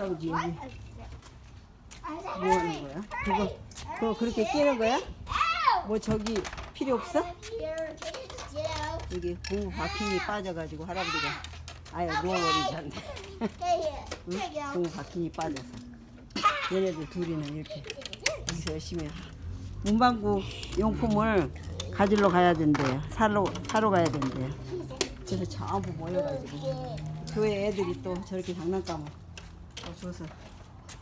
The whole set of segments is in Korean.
할아버지 여기 뭐 하는 거야? 그거 그거 그렇게 끼는 거야? 뭐 저기 필요 없어? 여기 고무 바퀴이 빠져가지고 할아버지가 아예 누워버리셨네. 응? 고무 바퀴이 빠져서 얘네들 둘이는 이렇게 여기서 열심히 하- 문방구 용품을 가지러 가야 된대요. 사러 사러 가야 된대요. 그래서 전부 모여가지고 교회 애들이 또 저렇게 장난감을 또 줘서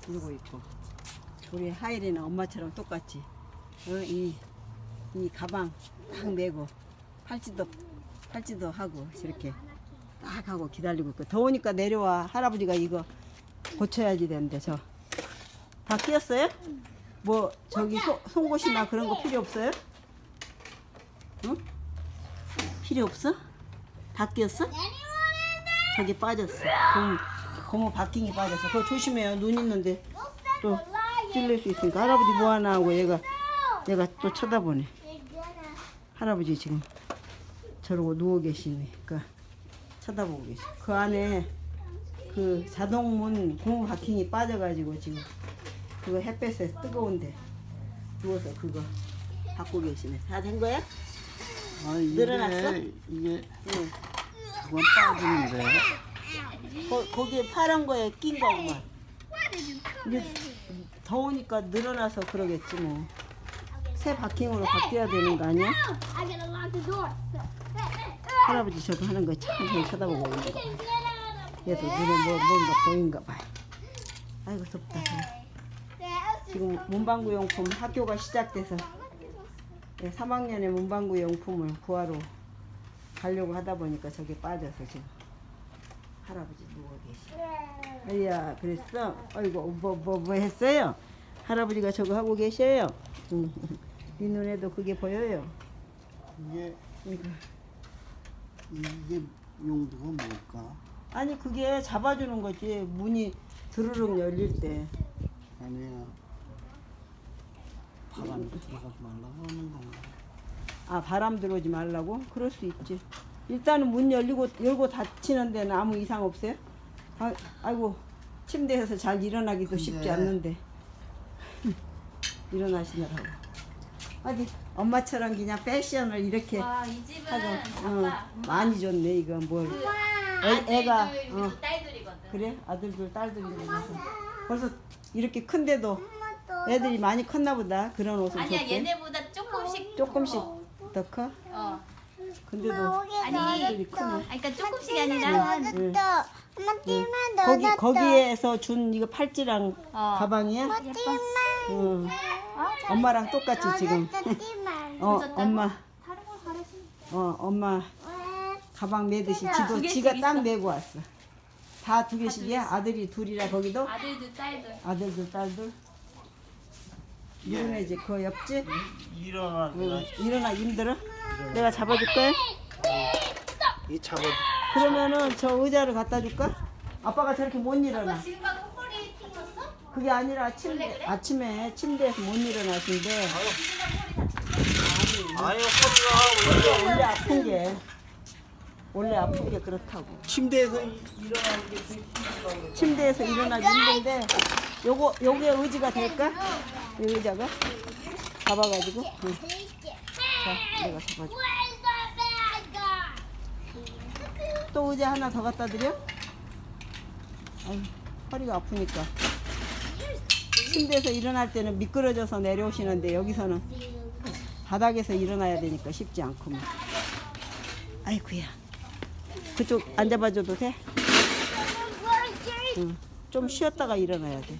들고 있고 우리 하일이는 엄마처럼 똑같이 어, 이, 이 가방 딱 메고 팔찌도 팔찌도 하고 저렇게 딱 하고 기다리고 있고 더우니까 내려와 할아버지가 이거 고쳐야지 되는데 저 다 끼었어요? 뭐 저기 소, 송곳이나 그런 거 필요 없어요? 응? 필요 없어? 다 끼었어? 저기 빠졌어. 고 무, 고무 바킹이 빠졌어. 그거 조심해요. 눈 있는데 또 찔릴 수 있으니까 할아버지 뭐 하나 하고 얘가 얘가 또 쳐다보네. 할아버지 지금 저러고 누워 계시네. 그러니까 쳐다보고 계시. 그 안에 그 자동문 고무 바킹이 빠져가지고 지금 그거 햇볕에 뜨거운데 누워서 그거 받고 계시네. 다 된 거야? 아, 이게, 늘어났어? 이게 응. 그건 빠지는데. 거, 거기에 파란 거에 낀 거구만. 이제 더우니까 늘어나서 그러겠지 뭐. 새 바킹으로 바뀌어야 되는 거 아니야? 할아버지 저거 하는 거 천천히 쳐다보고 있는 거. 얘도 눈에 뭐, 뭔가 보인가 봐. 아이고 덥다. 지금 문방구 용품 학교가 시작돼서 네, 3학년의 문방구 용품을 구하러 가려고 하다 보니까 저게 빠져서 지금 할아버지 누워 계시. 아이야 그랬어? 아이고 뭐뭐 뭐 했어요? 할아버지가 저거 하고 계셔요. 응. 네 눈에도 그게 보여요. 이게 이거. 이게 용도가 뭘까? 아니 그게 잡아주는 거지 문이 드르륵 열릴 때. 아니야. 바람이 들어가지 말라고 하는 건가? 아 바람 들어오지 말라고? 그럴 수 있지. 일단은 문 열리고 열고 닫히는 데는 아무 이상 없어요? 아, 아이고 침대에서 잘 일어나기도 쉽지 네. 않는데 일어나시느라고. 어디 엄마처럼 그냥 패션을 이렇게 와, 이 집은 하고 어, 아빠, 많이 줬네 이거 뭘 아들들, 애가, 그리고 어. 딸들이거든. 그래 아들들 딸들 이러면서 벌써 이렇게 큰데도 애들이 많이 컸나 보다 그런 옷을 아니야, 줬대 얘네보다 조금씩 조금씩 더 커. 더 커? 어. 근데도 아니, 크네 아니, 그러니까 조금씩이 아니라 응. 엄마 띠만 거기 넣어놨다. 거기에서 준 이거 팔찌랑 어. 가방이야? 띠만 응. 엄마랑 똑같이 지금. 넣어놨다, 띠만. 어 줬다고? 엄마 다른 걸 바르시. 어 엄마 왜? 가방 매듯이 두 지도 개씩 지가 딱 있어. 메고 왔어. 다 두 개씩이야? 아들이 둘이라 거기도? 아들들, 딸들. 아들들 딸들. 이번에 이제 그 옆집 일어나. 응. 일어나 힘들어? 내가 잡아줄까? 이 잡아. 그러면은 저 의자를 갖다 줄까? 아빠가 저렇게 못 일어나. 지금 방금 허리 튕겼어? 그게 아니라 침대, 아침에 침대에서 못 일어나신데 아니 허리가 원래 아픈 게 원래 아픈 게 그렇다고. 침대에서 이- 일어나는 게 되게 힘들다고 그래. 침대에서 일어나기 힘든데 요거 요게 의지가 될까? 이 의자가 잡아가지고. 응. 자, 내가 잡아줘. 또 의자 하나 더 갖다 드려? 아유, 허리가 아프니까. 침대에서 일어날 때는 미끄러져서 내려오시는데 여기서는 바닥에서 일어나야 되니까 쉽지 않구만. 아이고야. 그쪽 앉아봐줘도 돼? 응. 좀 쉬었다가 일어나야 돼.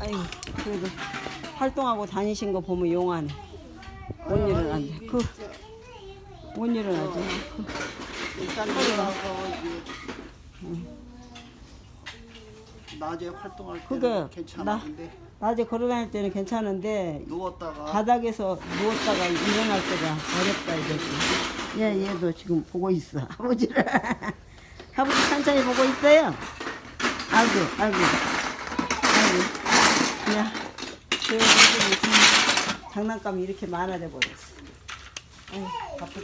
아이고, 그래도 활동하고 다니신 거 보면 용하네. 못 일어난대. 그, 못 일어나지. 그, 일단 일어나서 이제 낮에 활동할 때는 그게 근데 낮에 걸어 다닐 때는 괜찮은데 누웠다가 바닥에서 누웠다가 일어날 때가 어렵다 이거지. 얘 얘도 지금 보고 있어 아버지를. 아버지 천천히 보고 있어요. 아이고 아이고 아이고. 애들이 지금 장난감이 이렇게 많아져 버렸어. 아이 바쁘다.